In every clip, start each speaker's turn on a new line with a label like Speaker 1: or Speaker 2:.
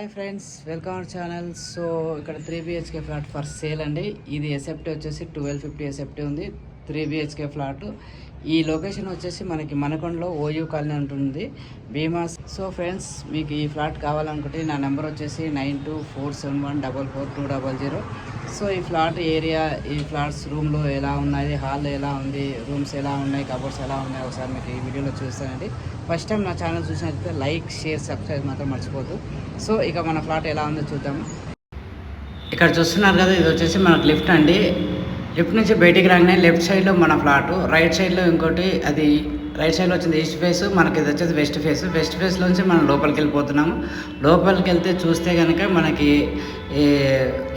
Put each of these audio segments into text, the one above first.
Speaker 1: Hi friends welcome our channel. So ఇక్కడ three BHK flat for sale అండి. ఇది SFT వచ్చేసి ట్వెల్వ్ ఫిఫ్టీ ఎసెప్టీ ఉంది. Three BHK flat. ఈ లొకేషన్ వచ్చేసి మనకి మనకొండలో ఓయూ కాలనీ ఉంటుంది భీమా సో ఫ్రెండ్స్ మీకు ఈ ఫ్లాట్ కావాలనుకుంటే నా నెంబర్ వచ్చేసి nine two four seven one double four two double zero. So ఈ ఫ్లాట్ ఏరియా ఈ ఫ్లాట్స్ రూమ్లో ఎలా ఉన్నాయి హాల్ ఎలా ఉంది రూమ్స్ ఎలా ఉన్నాయి కబోర్డ్స్ ఎలా ఉన్నాయి ఒకసారి మీకు ఈ వీడియోలో చూస్తానండి. ఫస్ట్ టైం నా ఛానల్ చూసినట్లయితే లైక్ షేర్ సబ్స్క్రైబ్ మాత్రం మర్చిపోద్దు సో ఇక మన ఫ్లాట్ ఎలా ఉందో చూద్దాం. ఇక్కడ చూస్తున్నారు కదా ఇది వచ్చేసి మనకు లిఫ్ట్ అండి. లిఫ్ట్ నుంచి బయటికి రాగానే లెఫ్ట్ సైడ్లో మన ఫ్లాటు రైట్ సైడ్లో ఇంకోటి అది రైట్ సైడ్లో వచ్చింది ఈస్ట్ ఫేస్ మనకి ఇది వచ్చేది వెస్ట్ ఫేస్. వెస్ట్ ఫేస్లోంచి మనం లోపలికి వెళ్ళిపోతున్నాము లోపలికి వెళ్తే చూస్తే కనుక మనకి ఈ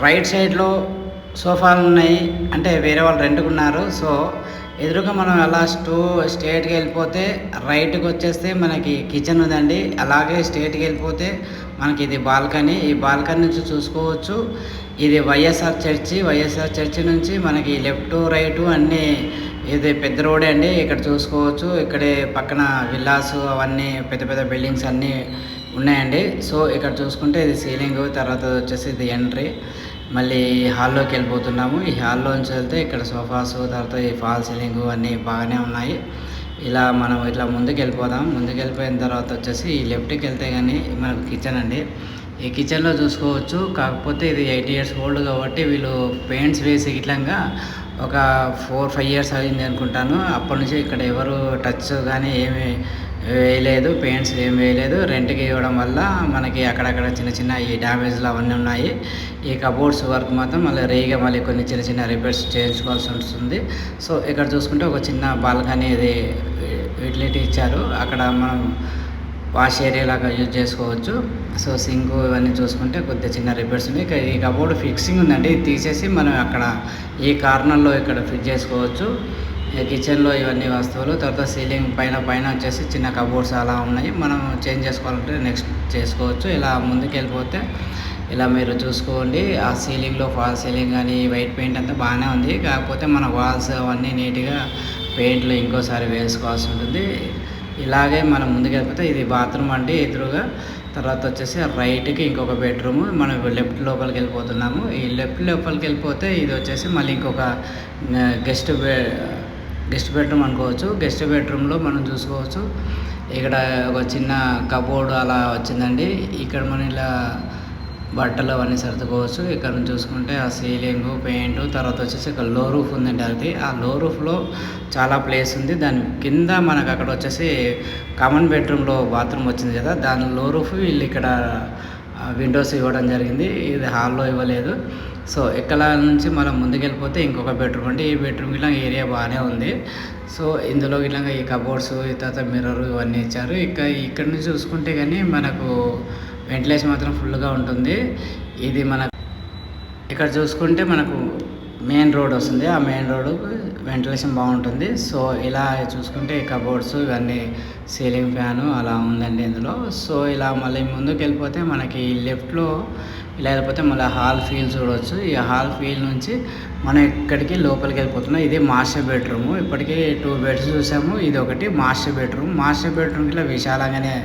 Speaker 1: రైట్ సైడ్లో సోఫాలు ఉన్నాయి అంటే వేరే వాళ్ళు రెంట్కున్నారు సో ఎదురుగా మనం అలా స్టూ స్ట్రేట్గా వెళ్ళిపోతే రైట్కి వచ్చేస్తే మనకి కిచెన్ ఉందండి. అలాగే స్ట్రేట్కి వెళ్ళిపోతే మనకి ఇది బాల్కనీ. ఈ బాల్కనీ నుంచి చూసుకోవచ్చు. ఇది వైఎస్ఆర్ చర్చి. వైఎస్ఆర్ చర్చి నుంచి మనకి లెఫ్ట్ రైట్ అన్నీ ఇది పెద్ద రోడే అండి. ఇక్కడ చూసుకోవచ్చు. ఇక్కడే పక్కన విల్లాస్ అవన్నీ పెద్ద పెద్ద బిల్డింగ్స్ అన్నీ ఉన్నాయండి. సో ఇక్కడ చూసుకుంటే ఇది సీలింగ్ తర్వాత వచ్చేసి ఇది ఎంట్రీ. మళ్ళీ హాల్లోకి వెళ్ళిపోతున్నాము. ఈ హాల్లోంచి వెళ్తే ఇక్కడ సోఫాస్ తర్వాత ఈ ఫాల్ సీలింగ్ అన్నీ బాగానే ఉన్నాయి. ఇలా మనం ఇట్లా ముందుకు వెళ్ళిపోదాం ముందుకు వెళ్ళిపోయిన తర్వాత వచ్చేసి ఈ లెఫ్ట్కి వెళ్తే కానీ మనకు కిచెన్ అండి. ఈ కిచెన్లో చూసుకోవచ్చు. కాకపోతే ఇది ఎయిట్ ఇయర్స్ ఓల్డ్ కాబట్టి వీళ్ళు పెయింట్స్ వేసి ఇట్లంగా ఒక ఫోర్ ఫైవ్ ఇయర్స్ అయింది అనుకుంటాను అప్పటి నుంచి ఇక్కడ ఎవరు టచ్ కానీ ఏమి వేయలేదు పెయింట్స్ ఏం వేయలేదు. రెంట్కి ఇవ్వడం వల్ల మనకి అక్కడక్కడ చిన్న చిన్న ఈ డ్యామేజ్లు అవన్నీ ఉన్నాయి. ఈ కబోర్డ్స్ వర్క్ మాత్రం మళ్ళీ రేగా మళ్ళీ కొన్ని చిన్న చిన్న రిపేర్స్ చేయించుకోవాల్సి ఉంటుంది సో ఇక్కడ చూసుకుంటే ఒక చిన్న బాల్కనీ ఇది యూటిలిటీ ఇచ్చారు. అక్కడ మనం వాష్ ఏరియా లాగా యూజ్ చేసుకోవచ్చు. సో సింక్ ఇవన్నీ చూసుకుంటే కొద్దిగా చిన్న రిపేర్స్ ఉన్నాయి. ఈ కబోర్డ్ ఫిక్సింగ్ ఉందండి. తీసేసి మనం అక్కడ ఈ కార్నర్లో ఇక్కడ ఫిట్ చేసుకోవచ్చు. కిచెన్లో ఇవన్నీ వస్తువులు తర్వాత సీలింగ్ పైన పైన వచ్చేసి చిన్న కబోర్డ్స్ అలా ఉన్నాయి. మనం చేంజ్ చేసుకోవాలంటే నెక్స్ట్ చేసుకోవచ్చు. ఇలా ముందుకు వెళ్ళిపోతే ఇలా మీరు చూసుకోండి. ఆ సీలింగ్లో ఫాల్ సీలింగ్ కానీ వైట్ పెయింట్ అంతా బాగానే ఉంది. కాకపోతే మన వాల్స్ అవన్నీ నీట్గా పెయింట్లు ఇంకోసారి వేసుకోవాల్సి ఉంటుంది. ఇలాగే మనం ముందుకు వెళ్ళిపోతే ఇది బాత్రూమ్ అండి ఎదురుగా. తర్వాత వచ్చేసి రైట్కి ఇంకొక బెడ్రూమ్ మనం లెఫ్ట్ లోపలికి వెళ్ళిపోతున్నాము. ఈ లెఫ్ట్ లోపలికి వెళ్ళిపోతే ఇది వచ్చేసి మళ్ళీ ఇంకొక గెస్ట్ గెస్ట్ బెడ్రూమ్ అనుకోవచ్చు. గెస్ట్ బెడ్రూమ్లో మనం చూసుకోవచ్చు. ఇక్కడ ఒక చిన్న కబోర్డ్ అలా వచ్చిందండి. ఇక్కడ మనం ఇలా బట్టలు అవన్నీ సర్దుకోవచ్చు. ఇక్కడ నుంచి చూసుకుంటే ఆ సీలింగ్ పెయింట్ తర్వాత వచ్చేసి ఇక్కడ లో రూఫ్ ఉందండి అది. ఆ లో రూఫ్లో చాలా ప్లేస్ ఉంది. దాని కింద మనకు అక్కడ వచ్చేసి కామన్ బెడ్రూమ్లో బాత్రూమ్ వచ్చింది కదా. దాని లో రూఫ్ వీళ్ళు ఇక్కడ విండోస్ ఇవ్వడం జరిగింది. ఇది హాల్లో ఇవ్వలేదు. సో ఇక్కడ నుంచి మనం ముందుకెళ్ళిపోతే ఇంకొక బెడ్రూమ్ అంటే ఈ బెడ్రూమ్ ఇలా ఏరియా బాగానే ఉంది. సో ఇందులో ఇలా ఈ కబోర్డ్స్ తర్వాత మిర్రర్ ఇవన్నీ ఇచ్చారు. ఇక ఇక్కడ నుంచి చూసుకుంటే కానీ మనకు వెంటిలేషన్ మాత్రం ఫుల్గా ఉంటుంది. ఇది మన ఇక్కడ చూసుకుంటే మనకు మెయిన్ రోడ్ వస్తుంది. ఆ మెయిన్ రోడ్ వెంటిలేషన్ బాగుంటుంది. సో ఇలా చూసుకుంటే కబోర్డ్స్ ఇవన్నీ సీలింగ్ ఫ్యాను అలా ఉందండి ఇందులో. సో ఇలా మళ్ళీ ముందుకు వెళ్ళిపోతే మనకి లెఫ్ట్లో ఇలా వెళ్ళిపోతే మళ్ళీ హాల్ ఫీల్ చూడవచ్చు ఈ హాల్ ఫీల్ నుంచి మనం ఇక్కడికి లోపలికి వెళ్ళిపోతున్నాం ఇది మాస్టర్ బెడ్రూమ్. ఇప్పటికీ టూ బెడ్స్ చూసాము. ఇది ఒకటి మాస్టర్ బెడ్రూమ్. మాస్టర్ బెడ్రూమ్ ఇలా విశాలంగానే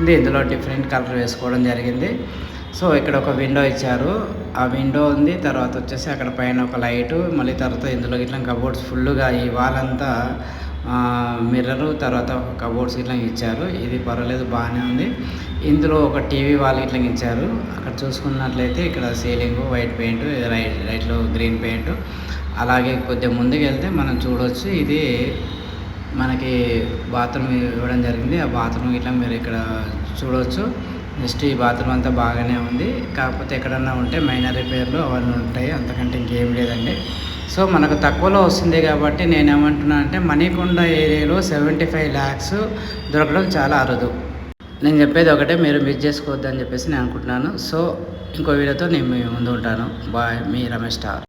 Speaker 1: ఉంది. ఇందులో డిఫరెంట్ కలర్ వేసుకోవడం జరిగింది. సో ఇక్కడ ఒక విండో ఇచ్చారు. ఆ విండో ఉంది. తర్వాత వచ్చేసి అక్కడ పైన ఒక లైటు మళ్ళీ తర్వాత ఇందులో ఇట్లా కబోర్డ్స్ ఫుల్గా ఈ వాల్ అంతా మిర్రరు తర్వాత కబోర్డ్స్ ఇట్లా ఇచ్చారు. ఇది పర్వాలేదు బాగానే ఉంది. ఇందులో ఒక టీవీ వాల్ ఇట్లా ఇచ్చారు. అక్కడ చూసుకున్నట్లయితే ఇక్కడ సీలింగ్ వైట్ పెయింట్ రైట్ రైట్లో గ్రీన్ పెయింట్. అలాగే కొద్దిగా ముందుకు వెళ్తే మనం చూడవచ్చు ఇది మనకి బాత్రూమ్ ఇవ్వడం జరిగింది. ఆ బాత్రూమ్ ఇట్లా మీరు ఇక్కడ చూడవచ్చు నెక్స్ట్ ఈ బాత్రూమ్ అంతా బాగానే ఉంది. కాకపోతే ఎక్కడన్నా ఉంటే మైనర్ రిపేర్లు అవన్నీ ఉంటాయి. అంతకంటే ఇంకేం లేదండి. సో మనకు తక్కువలో వస్తుంది కాబట్టి నేను ఏమంటున్నా అంటే మణికొండ ఏరియాలో సెవెంటీ ఫైవ్ ల్యాక్స్ దొరకడం చాలా అరుదు. నేను చెప్పేది ఒకటే మీరు మిస్ చేసుకోవద్దని చెప్పేసి నేను అనుకుంటున్నాను. సో ఇంకో వీడియోతో నేను ముందు ఉంటాను. బాయ్ మీ రమేష్ స్టార్